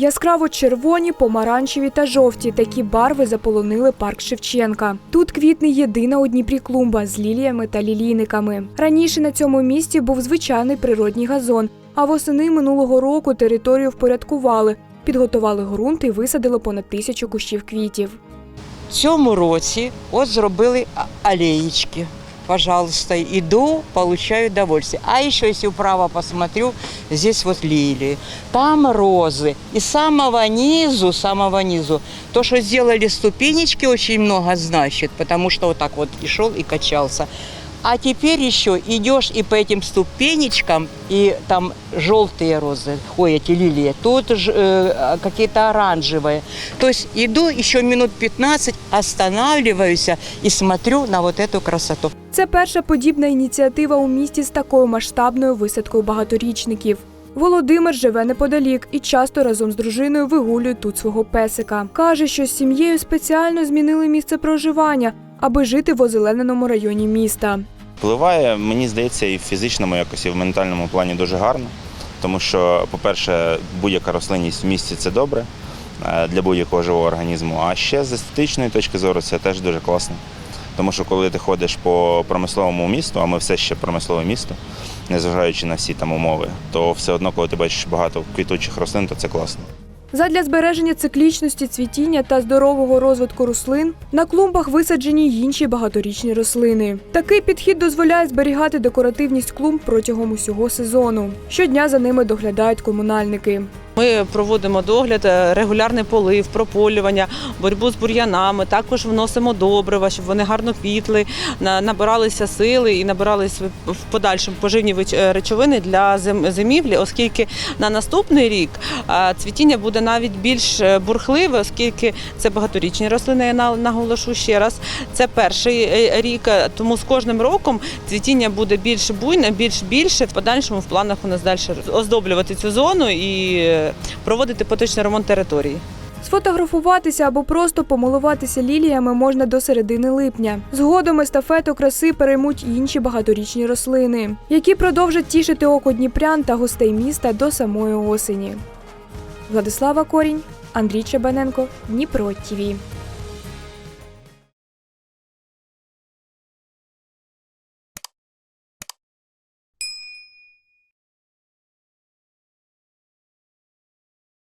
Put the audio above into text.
Яскраво червоні, помаранчеві та жовті такі барви заполонили парк Шевченка. Тут квітне єдина у Дніпрі клумба з ліліями та лілійниками. Раніше на цьому місці був звичайний природній газон, а восени минулого року територію впорядкували, підготували ґрунт і висадили понад тисячу кущів квітів. Цьому році от зробили а- алеечки. Пожалуйста, иду, получаю удовольствие. А еще, если вправо посмотрю, здесь вот лилии, там розы. И с самого низу, самого низу, то, что сделали ступенечки, очень много значит, потому что вот так вот и шел и качался. А теперь еще идешь и по этим ступенечкам, и там желтые розы, ой, эти лилии, тут ж, э, какие-то оранжевые. То есть иду еще минут 15, останавливаюсь и смотрю на вот эту красоту. Це перша подібна ініціатива у місті з такою масштабною висадкою багаторічників. Володимир живе неподалік і часто разом з дружиною вигулює тут свого песика. Каже, що з сім'єю спеціально змінили місце проживання, аби жити в озелененому районі міста. Впливає, мені здається, і в фізичному якось, і в ментальному плані дуже гарно. Тому що, по-перше, будь-яка рослинність в місті це добре е, для будь-якого живого організму. А ще з естетичної точки зору це теж дуже класно. Тому що коли ти ходиш по промисловому місту, а ми все ще промислове місто, незважаючи на всі там умови, то все одно, коли ти бачиш багато квітучих рослин, то це класно. Задля збереження циклічності цвітіння та здорового розвитку рослин на клумбах висаджені й інші багаторічні рослини. Такий підхід дозволяє зберігати декоративність клумб протягом усього сезону. Щодня за ними доглядають комунальники. Ми проводимо догляд, е, регулярний полив, прополювання, боротьбу з бур'янами. Також вносимо добрива, щоб вони гарно квітли, набиралися сили і набиралися в подальшому поживні е, речовини для зим- зимівлі, оскільки на наступний рік е, цвітіння буде навіть більш бурхливе, оскільки це багаторічні рослини. Я на- наголошу ще раз. Це перший рік, тому з кожним роком цвітіння буде більш буйне, більш більше. В подальшому в планах у нас далі оздоблювати цю зону і проводити поточний ремонт території. Сфотографуватися або просто помилуватися ліліями можна до середини липня. Згодом естафету краси переймуть інші багаторічні рослини, які продовжать тішити око дніпрян та гостей міста до самої осені. Владислава Корінь, Андрій Чебаненко, Дніпро ТІВІ.